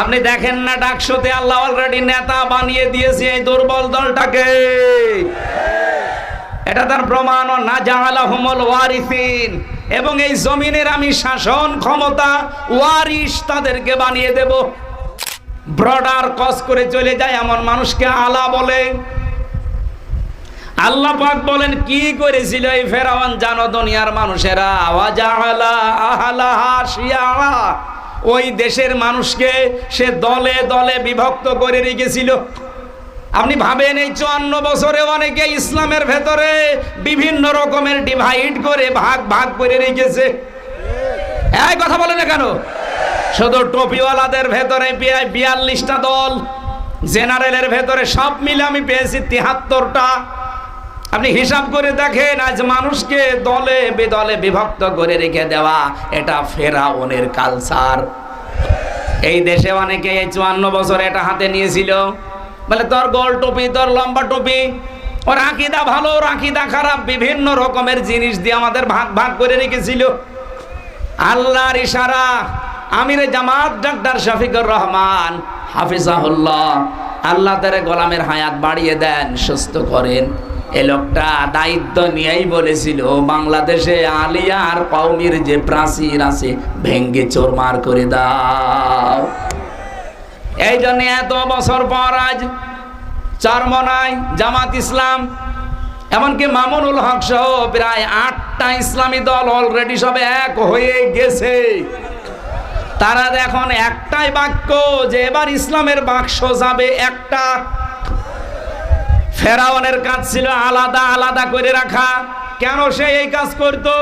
আপনি দেখেন না ডাকশোতে আল্লাহ অলরেডি নেতা বানিয়ে দিয়েছে এই দুর্বল দলটাকে। এটা তার প্রমাণ না জাহালা হুমল ওয়ারিসিন। এবং এই জমিনের আমি শাসন ক্ষমতা ওয়ারিস তাদেরকে বানিয়ে দেব। ব্রডার কস করে চলে যায়, এমন মানুষকে আলা বলে। আল্লাহ পাক বলেন, কি করেছিল এই ফেরাওয়ান? জানো দুনিয়ার মানুষেরা ওয়াজাআলা আহলাহা শিয়াআ ওই দেশের মানুষকে সে দলে দলে বিভক্ত করে রেখেছিল। আপনি ভাবেন এই চুয়ান্ন বছরে অনেকে ইসলামের ভেতরে বিভিন্ন রকমের ডিভাইড করে, ভাগ ভাগ করে রেখেছে। এই কথা বলে না কেন? শুধু টপিওয়ালাদের ভেতরে বিয়াল্লিশটা দল, জেনারেলের ভেতরে সব মিলে আমি পেয়েছি তিহাত্তরটা। আপনি হিসাব করে দেখেন, আজ মানুষকে দলে বেদলে বিভক্ত করে রেখে দেওয়া এটা ফেরা ফেরাউনের কালচার এই দেশে অনেকে এই চুয়ান্ন বছর এটা হাতে নিয়েছিল। বলে, তোর গোল টুপি, তোর লম্বা টুপি, ওর আকিদা ভালো, ওর আকিদা খারাপ, বিভিন্ন রকমের জিনিস দিয়ে আমাদের ভাগ ভাগ করে রেখেছিল। আল্লাহর ইশারা, আমিরে জামাত ডাক্তার শফিকুর রহমান, হাফিজাহুল্লাহ, আল্লাহ তারে গোলামের হায়াত বাড়িয়ে দেন, সুস্থ করেন। এ লোকটা দায়িত্ব নিয়েই বলেছিল বাংলাদেশে আলিয়া আর কৌমির যে প্রাচীর আছে, ভেঙ্গে চোরমার করে দাও। এই জন্য এত বছর পর আজ চরমনায় জামাত ইসলাম, এমনকি মামুনুল হক সহ প্রায় আটটা ইসলামী দল অলরেডি সব এক হয়ে গেছে। তারা এখন একটাই বাক্য, যে এবার ইসলামের বাক্স যাবে একটা। ফেরাউনের কাজ ছিল আলাদা আলাদা করে রাখা। কেন সে এই কাজ করতো?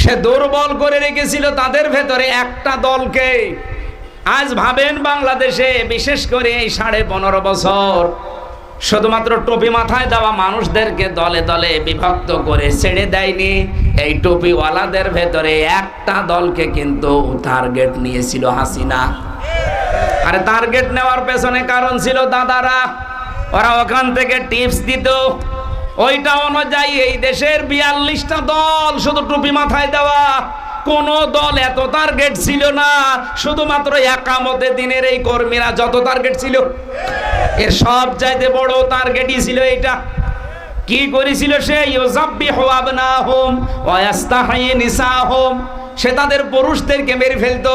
সে দুর্বল করে রেখেছিল তাদের ভেতরে একটা দলকে। আজ ভাবেন বাংলাদেশে, বিশেষ করে এই সাড়ে পনেরো বছর, শুধুমাত্র টুপি মাথায় দেওয়া মানুষদেরকে দলে দলে বিভক্ত করে ছেড়ে দেয়নি। এই টুপিওয়ালাদের ভেতরে একটা দলকে কিন্তু টার্গেট নিয়েছিল হাসিনা। আরে টার্গেট নেওয়ার পেছনে কারণ ছিল দাদারা। ওরা ওখান থেকে টিপস দিত। ওইটা অনুযায়ী এই দেশের বিয়াল্লিশটা দল শুধু টুপি মাথায় দেওয়া। কোন দল এত টার্গেট ছিল না। শুধুমাত্র একামতে দিনের এই কর্মীরা যত টার্গেট ছিল। এর সব চাইতে বড় টার্গেটই ছিল এইটা। কি করেছিল সে? ইউজাব্বিহু আবনাহুম ওয়া ইয়াস্তাহি নিসাহুম। সে তাদের পুরুষদেরকে মেরে ফেলতো।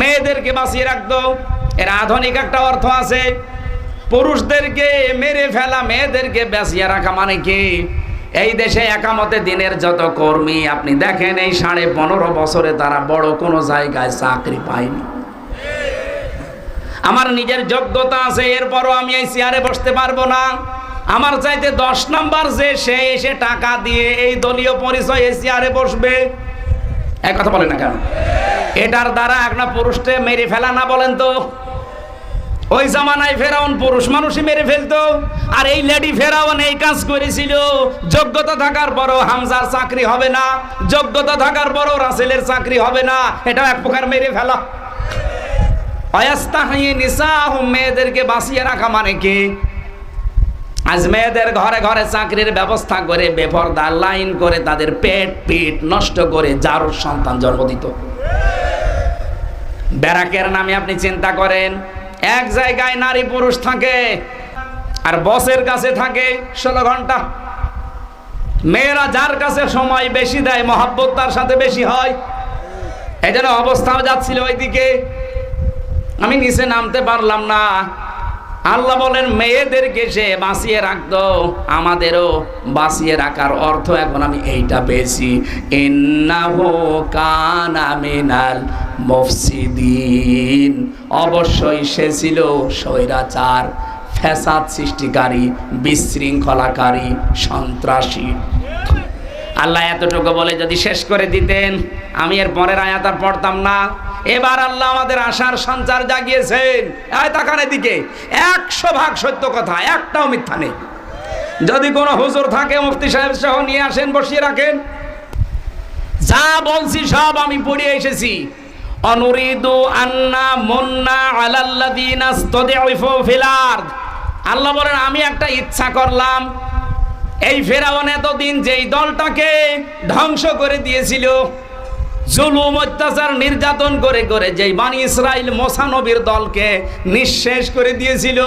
মেয়েদেরকে বাঁচিয়ে রাখতো। এর আধুনিক একটা অর্থ আছে, পুরুষদেরকে মেরে ফেলা, মেয়েদেরকে বাঁচিয়ে রাখা মানে কি? এই দেশে একামতে দিনের যত কর্মী, আপনি দেখেন এই সাড়ে পনেরো বছরে তারা বড় কোনো জায়গায় চাকরি পায়নি। আমার নিজের যোগ্যতা আছে, এরপরও আমি এই চেয়ারে বসতে পারব না। আমার চাইতে দশ নাম্বার যে সে এসে টাকা দিয়ে এই দলীয় পরিচয় এই চেয়ারে বসবে। এক কথা বলেন না কেন? এটার দ্বারা একটা পুরুষকে মেরে ফেলা না বলেন তো। ওই জামানায় ফেরাউন পুরুষ মানুষই মেরে ফেলতো, আর এই লেডি ফেরাউন এই কাজ করেছিল। যোগ্যতা থাকার পরও হামজার চাকরি হবে না, যোগ্যতা থাকার পরও রাসেলের চাকরি হবে না এটা এক প্রকার মেরে ফেলা। অয়াস্তাহি নিসাহ মেয়েদেরকে বাঁচিয়ে রাখা মানে কি? আজ মেয়েদের ঘরে ঘরে চাকরির ব্যবস্থা করে বেপরদা লাইন করে তাদের পেট পিট নষ্ট করে যার সন্তান জন্ম দিত। ব্যারাকের নামে আপনি চিন্তা করেন, এক জায়গায় নারী পুরুষ থাকে আর বসের কাছে থাকে ষোলো ঘণ্টা। মেয়েরা যার কাছে সময় বেশি দেয়, মহাব্বত তার সাথে বেশি হয়। এই জন্য অবস্থাও যাচ্ছিল ওইদিকে। আমি নিচে নামতে পারলাম না। আল্লাহ বলেন, মেয়েদেরকে সে বাঁচিয়ে রাখতো, আমাদেরও বাঁচিয়ে রাখার অর্থ এখন আমি এইটা পেয়েছি। ইন্নাহু কানা মিনাল মুফসিদিন। অবশ্যই সে ছিল স্বৈরাচার, ফ্যাসাদ সৃষ্টিকারী, বিশৃঙ্খলাকারী, সন্ত্রাসী। আল্লাহ এতটুকু বলে যদি শেষ করে দিতেন, আমি এর পরের আয়াত আর পড়তাম না। এবার আল্লাহ আমাদের আশার সঞ্চার জাগিয়েছেন। তাকানের দিকে একশো ভাগ সত্য কথা, একটাও মিথ্যা নেই। যদি কোনো হুজুর থাকে, মুফতি সাহেব সহ নিয়ে আসেন, বসিয়ে রাখেন। যা বলছি সব আমি পড়িয়ে এসেছি। অনুরিদু আন্না মুন্না আলাল্লাযিনা ইসতাদিফু ফিল আরদ। আল্লাহ বলেন, আমি একটা ইচ্ছা করলাম, এই ফেরাউন এতদিন যেই দলটাকে ধ্বংস করে দিয়েছিল জুলুম, অত্যাচার, নির্যাতন করে করে যেই বানি ইসরাইল মোসানবীর দলকে নিঃশেষ করে দিয়েছিল।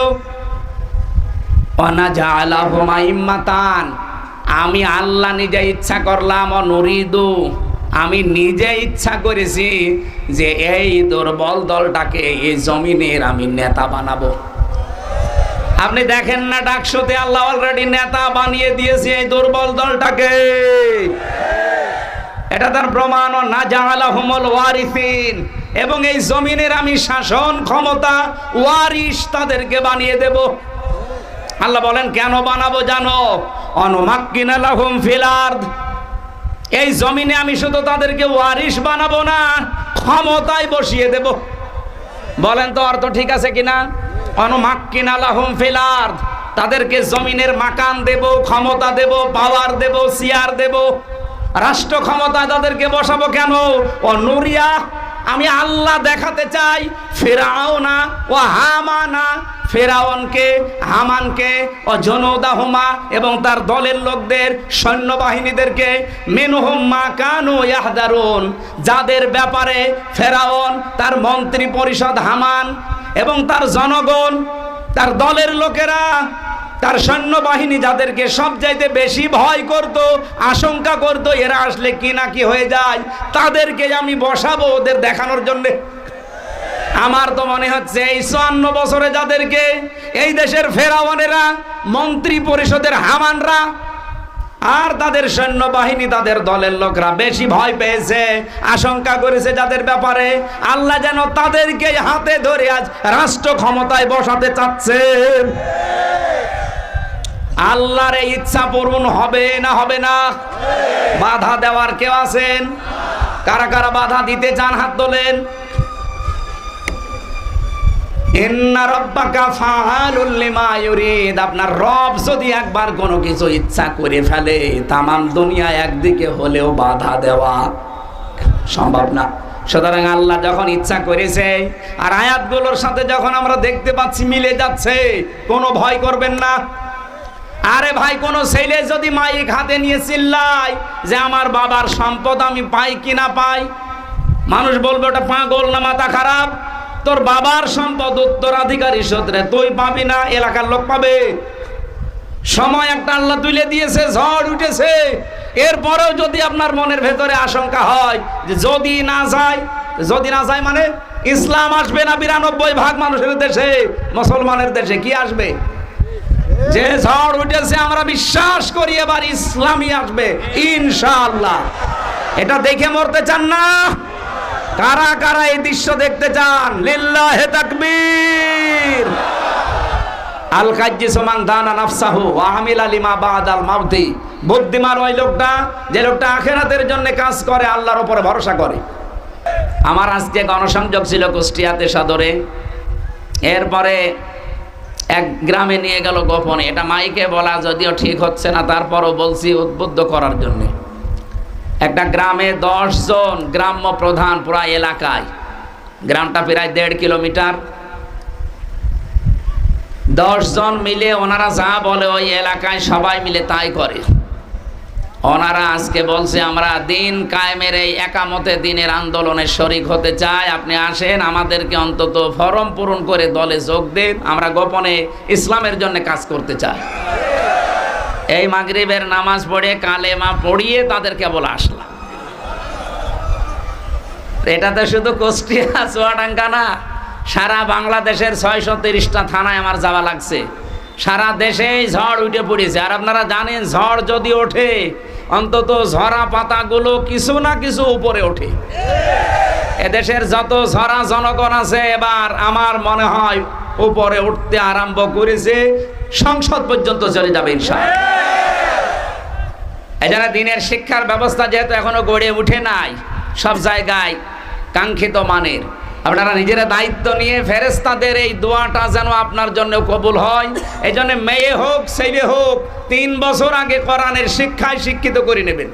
আমি আল্লাহ নিজে ইচ্ছা করলাম, অনুরিদু। আমি নিজে ইচ্ছা করেছি যে এই দুর্বল দলটাকে এই জমিনের আমি নেতা বানাবো। আপনি দেখেন না ডাকশোতে আল্লাহ অলরেডি নেতা বানিয়ে দিয়েছে এই দুর্বল দলটাকে। এটা তার প্রমাণ ও না জাহালা হুমল ওয়ারিফিন এবং এই জমিনের আমি শাসন ক্ষমতা ওয়ারিস তাদেরকে বানিয়ে দেব। আল্লাহ বলেন, কেন বানাবো জানো? অনুমাক্কিনালাহুম ফিলার্দ এই জমিনে আমি শুধু তাদেরকে ওয়ারিস বানাবো না, ক্ষমতায় বসিয়ে দেব। বলেন তো, অর্থ ঠিক আছে কিনা? অনুমাক্কিনালাহুম ফিলার্দ তাদেরকে জমিনের মাকান দেব, ক্ষমতা দেব, পাওয়ার দেব, সিয়ার দেব। রাষ্ট্র ক্ষমতায় তাদেরকে বসাবো কেন? ও নুরিয়া, আমি আল্লাহ দেখাতে চাই ফেরাও না ও হামানা। ফেরাওনকে, হামানকে, ও জনদাহুমা এবং তার দলের লোকদের, সৈন্যবাহিনীদেরকে মেনুহুম্মা কানু ইয়াহদারুন, যাদের ব্যাপারে ফেরাওন, তার মন্ত্রী পরিষদ হামান এবং তার জনগণ, তার দলের লোকেরা তার সৈন্যবাহিনী যাদেরকে সব চাইতে বেশি ভয় করত, আশঙ্কা করত, এরা আসলে কি না কি হয়ে যায়, তাদেরকে আমি বসাবো ওদের দেখানোর জন্যে। আমার তো মনে হচ্ছে এই চুয়ান্ন বছরে যাদেরকে এই দেশের ফেরাওয়ানেরা, মন্ত্রী পরিষদের হামানরা আর তাদের সৈন্যবাহিনী, তাদের দলের লোকরা বেশি ভয় পেয়েছে, আশঙ্কা করেছে যাদের ব্যাপারে। আল্লাহ যেন তাদেরকে হাতে ধরে আজ রাষ্ট্র ক্ষমতায় বসাতে চাচ্ছে। আল্লাহর ইচ্ছা পূরণ হবে না হবে না? বাধা দেওয়ার কেউ আছেন? কারা কারা বাধা দিতে চান হাত তোলেন? আপনার একবার কোনো কিছু ইচ্ছা করে ফেলে একদিকে হলেও বাধা দেওয়া সম্ভব না। সুতরাং আল্লাহ যখন ইচ্ছা করেছে, আর আয়াতগুলোর সাথে যখন আমরা দেখতে পাচ্ছি, মিলে যাচ্ছে, কোনো ভয় করবেন না। আরে ভাই, কোন ছেলে যদি মাইক হাতে নিয়ে চিল্লায় যে আমার বাবার সম্পদ আমি পাই কি না পাই? মানুষ বলবে, ওটা পাগল না, মাথা খারাপ? তোর বাবার সম্পদ উত্তরাধিকারী সূত্রে। তুই পাবি না, এলাকার লোক পাবে। সময় একটা আল্লাহ তুলে দিয়েছে, ঝড় উঠেছে। এরপরেও যদি আপনার মনের ভেতরে আশঙ্কা হয় যে যদি না যায়, যদি না যায় মানে ইসলাম আসবে না বিরানব্বই ভাগ মানুষের দেশে, মুসলমানের দেশে, কি আসবে? যে ঝড় উঠেছে, আমরা বিশ্বাস করি এবার ইসলামই আসবে, ইনশাআল্লাহ। এটা দেখে মরতে চান না? কারা কারা এই দৃশ্য দেখতে চান? লিল্লাহে তাকবীর। আল কাজ্জি সমান দানা নাফসাহু আহমিল আলিমা বাদ আল মাউতি। বুদ্ধিমান ওই লোকটা, যে লোকটা আখেরাতের জন্য কাজ করে, আল্লাহর উপরে ভরসা করে। আমার আজকে গণসংযোগ ছিল কুষ্টিয়াতে সদরে। এরপরে এক গ্রামে নিয়ে গেল গোপনে। এটা মাইকে বলা যদিও ঠিক হচ্ছে না, তারপরও বলছি উদ্বুদ্ধ করার জন্য। একটা গ্রামে জন গ্রাম্য প্রধান পুরা এলাকায়, গ্রামটা প্রায় দেড় কিলোমিটার। জন মিলে ওনারা যা বলে ওই এলাকায় সবাই মিলে তাই করে। ওনারা আজকে বলছে, আমরা দিন কায়েমের এই একামতে দিনের আন্দোলনে শরিক হতে চাই। আপনি আসেন, আমাদেরকে অন্তত ফরম পূরণ করে দলে যোগ দেন। আমরা গোপনে ইসলামের জন্য কাজ করতে চাই। এই মাগরিবের নামাজ পড়ে কালেমা পড়িয়ে তাদের কেবল আসলাম। এটাতে শুধু কুষ্টিয়া, চুয়াডাঙ্গা না, সারা বাংলাদেশের ছয়শো তিরিশটা থানায় আমার যাওয়া লাগছে। সারা দেশেই ঝড় উঠে পড়েছে। আর আপনারা জানেন, ঝড় যদি ওঠে অন্তত ঝরা পাতাগুলো কিছু না কিছু উপরে ওঠে। এদেশের যত ঝরা জনগণ আছে, এবার আমার মনে হয় উপরে উঠতে আরম্ভ করেছে, সংসদ পর্যন্ত চলে যাবে এছাড়া দিনের শিক্ষার ব্যবস্থা যেহেতু এখনও গড়ে উঠে নাই, সব জায়গায় কাঙ্ক্ষিত মানের। আপনারা নিজেরা দায়িত্ব নিয়ে ফেরেস্তাদের এই দোয়াটা যেন আপনার জন্য কবুল হয়। এই জন্য মেয়ে হোক, ছেলে হোক, তিন বছর আগে কোরআনের শিক্ষায় শিক্ষিত করে নেবেন।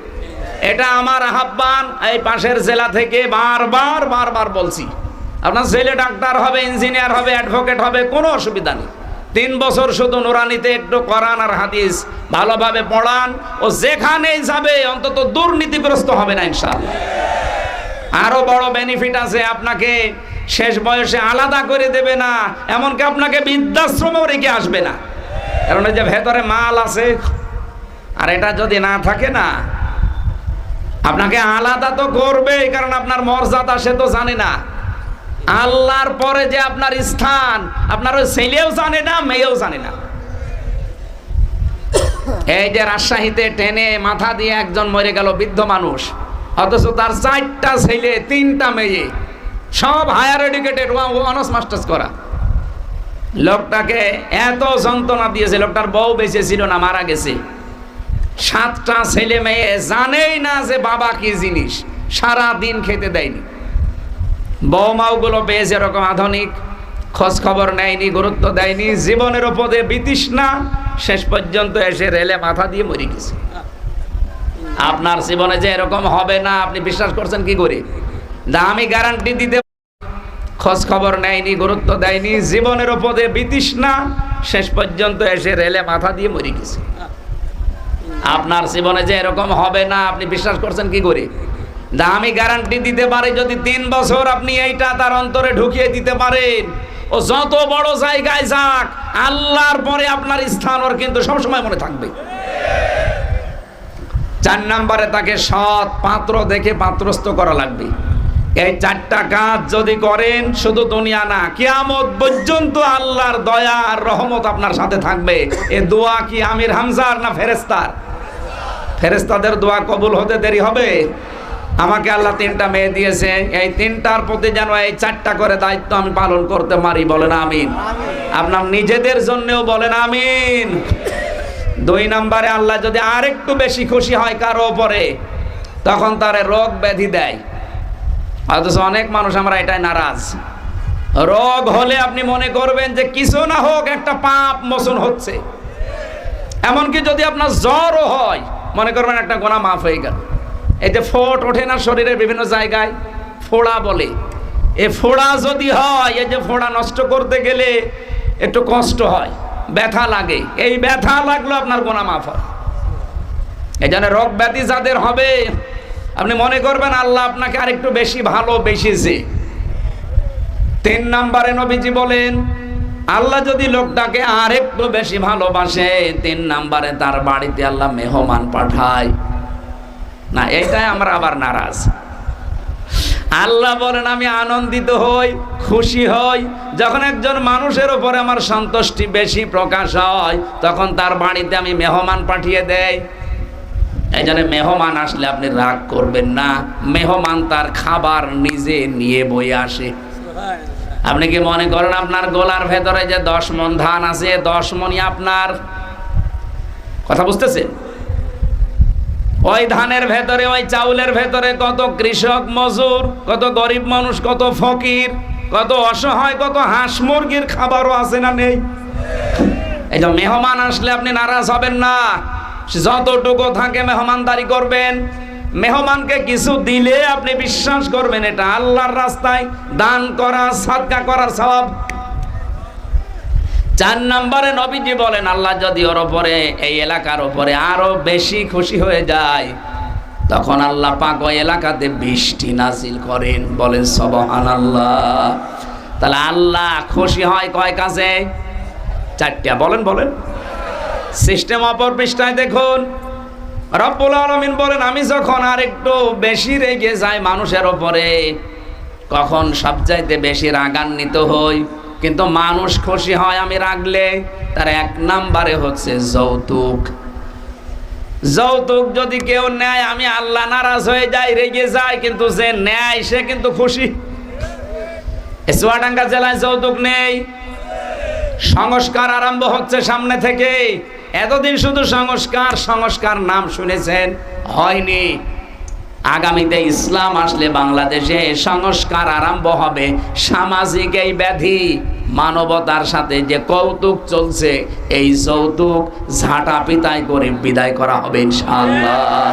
এটা আমার আহ্বান, এই পাশের জেলা থেকে বারবার বারবার বলছি। আপনার ছেলে ডাক্তার হবে, ইঞ্জিনিয়ার হবে, অ্যাডভোকেট হবে, কোনো অসুবিধা নেই। তিন বছর শুধু নুরানিতে একটু করান আর হাদিস ভালোভাবে পড়ান ও যেখানেই যাবে অন্তত দুর্নীতিগ্রস্ত হবে না ইনশাআল্লাহ। আরও বড় বেনিফিট আছে, আপনাকে শেষ বয়সে আলাদা করে দেবে না, এমনকি আপনাকে বৃদ্ধাশ্রমেও রেখে আসবে না। কারণ এই যে ভেতরে মাল আছে, আর এটা যদি না থাকে না, আপনাকে আলাদা তো করবে কারণ আপনার মর্যাদা সে তো জানে না। আল্লাহর পরে যে আপনার স্থান, আপনার ওই ছেলেও জানে না, মেয়েও জানে না। এই যে রাজশাহীতে টেনে মাথা দিয়ে একজন মরে গেল বৃদ্ধ মানুষ অথচ তার চারটা ছেলে, তিনটা মেয়ে, সব হায়ার এডুকেটেড অনার্স মাস্টার্স করা। লোকটাকে এত যন্ত্রণা দিয়েছে, লোকটার বউ বেঁচে ছিল না, মারা গেছে। সাতটা ছেলে মেয়ে জানেই না যে বাবা কি জিনিস সারা দিন খেতে দেয়নি। বৌমাওগুলো পেয়েছে এরকম আধুনিক, খোঁজ খবর নেয়নি, গুরুত্ব দেয়নি, জীবনের ওপরে বিতৃষ্ণা, শেষ পর্যন্ত এসে রেলে মাথা দিয়ে মরে গেছে। আপনার জীবনে যে এরকম হবে না, আপনি বিশ্বাস করছেন কি করে? না, আমি গ্যারান্টি দিতে খোঁজ খবর নেয়নি, গুরুত্ব দেয়নি, জীবনের ওপরে বিতৃষ্ণা, শেষ পর্যন্ত এসে রেলে মাথা দিয়ে মরে গেছে। আপনার জীবনে যে এরকম হবে না, আপনি বিশ্বাস করছেন কি করে? না, আমি গ্যারান্টি দিতে পারি যদি তিন বছর আপনি এইটা তার অন্তরে ঢুকিয়ে দিতে পারেন। ও যত বড় জায়গায় যাক, আল্লাহর পরে আপনার স্থান ওর কিন্তু সবসময় মনে থাকবে। চার নম্বরে তাকে সৎ পাত্র দেখে পাত্রস্থ করা লাগবে। এই চারটা কাজ যদি করেন, শুধু দুনিয়া না, কিয়ামত পর্যন্ত আল্লাহর দয়া আর রহমত আপনার সাথে থাকবে। এ দোয়া কি আমির হামজার না ফেরেস্তার ফেরেস্তাদের দোয়া কবুল হতে দেরি হবে? আমাকে আল্লাহ তিনটা মেয়ে দিয়েছে। এই তিনটার প্রতি যেন এই চারটা করে দায়িত্ব আমি পালন করতে পারি, বলেন আমিন। আপনার নিজেদের জন্যও বলেন আমিন। দুই নম্বরে আল্লাহ যদি আরেকটু বেশি খুশি হয় কারও ওপরে তখন তারে রোগ ব্যাধি দেয়। অথচ অনেক মানুষ আমরা এটাই নারাজ। রোগ হলে আপনি মনে করবেন যে কিছু না হোক, একটা পাপ মোচন হচ্ছে। এমনকি যদি আপনার জ্বরও হয়, মনে করবেন একটা গোনা মাফ হয়ে গেল। এই যে ফোট ওঠে না শরীরের বিভিন্ন জায়গায়, ফোড়া বলে। এ ফোড়া যদি হয়, এই যে ফোড়া নষ্ট করতে গেলে একটু কষ্ট হয়। ব্যথা লাগে। এই ব্যথা লাগল আপনার গোনা মাফ হয়। এই জন্য রোগ ব্যাধি যাদের হবে, আপনি মনে করবেন, আল্লাহ আপনাকে আরেকটু বেশি ভালো বেশিছে তিন নম্বরে নবীজি বলেন, আল্লাহ যদি লোকটাকে আর একটু বেশি ভালোবাসে, তিন নাম্বারে তার বাড়িতে আল্লাহ মেহমান পাঠায়। না এটাই আমরা আবার নারাজ। আল্লাহ বলেন, আমি আনন্দিত হই, খুশি হই। যখন একজন মানুষের উপরে আমার সন্তুষ্টি বেশি প্রকাশ হয়, তখন তার বাড়িতে আমি মেহমান পাঠিয়ে দেয় এই জন্য মেহমান আসলে আপনি রাগ করবেন না। মেহমান তার খাবার নিজে নিয়ে বয়ে আসে। আপনি কি মনে করেন আপনার গোলার ভেতরে যে দশ মন ধান আছে, দশ মনই আপনার? কথা বুঝতেছেন? ওই ধানের ভেতরে, ওই চাউলের ভেতরে কত কৃষক মজুর, কত গরিব মানুষ, কত ফকির, কত অসহায়, কত হাঁস মুরগির খাবারও আছে না নেই? এই যে মেহমান আসলে আপনি নারাজ হবেন না। যতটুকু থাকে মেহমানদারি করবেন। মেহমানকে কিছু দিলে আপনি বিশ্বাস করবেন, এটা আল্লাহর রাস্তায় দান করা, সাদকা করার সব চার নম্বরে নবীজি বলেন, আল্লাহ যদি ওর ওপরে, এই এলাকার ওপরে আরও বেশি খুশি হয়ে যায়, তখন আল্লাহ পাক ওই এলাকাতে বৃষ্টি নাজিল করেন, বলেন সবহান আল্লাহ তাহলে আল্লাহ খুশি হয় কয় কাজে? চারটা, বলেন বলেন। সিস্টেম অপর পৃষ্ঠায় দেখুন, রব্বুল আলমিন বলেন, আমি যখন আর একটু বেশি রেগে যাই মানুষের ওপরে, কখন সবচাইতে বেশি রাগান্বিত হই। কিন্তু মানুষ খুশি হয় আমি রাগলে। তার এক নাম্বারে হচ্ছে যৌতুক। যৌতুক যদি কেউ নেয়, আমি আল্লাহ নারাজ হয়ে যাই, রেগে যাই, কিন্তু যে নেয়, সে কিন্তু খুশি। চুয়াডাঙ্গা জেলায় যৌতুক নেই। সংস্কার আরম্ভ হচ্ছে সামনে থেকে। এতদিন শুধু সংস্কার সংস্কার নাম শুনেছেন, হয়নি। আগামীতে ইসলাম আসলে বাংলাদেশে সংস্কার আরম্ভ হবে। সামাজিক এই ব্যাধি। মানবতার সাথে যে কৌতুক চলছে এই যৌতুক ঝাঁটা পিতাই করে বিদায় করা হবে ইনশাআল্লাহ।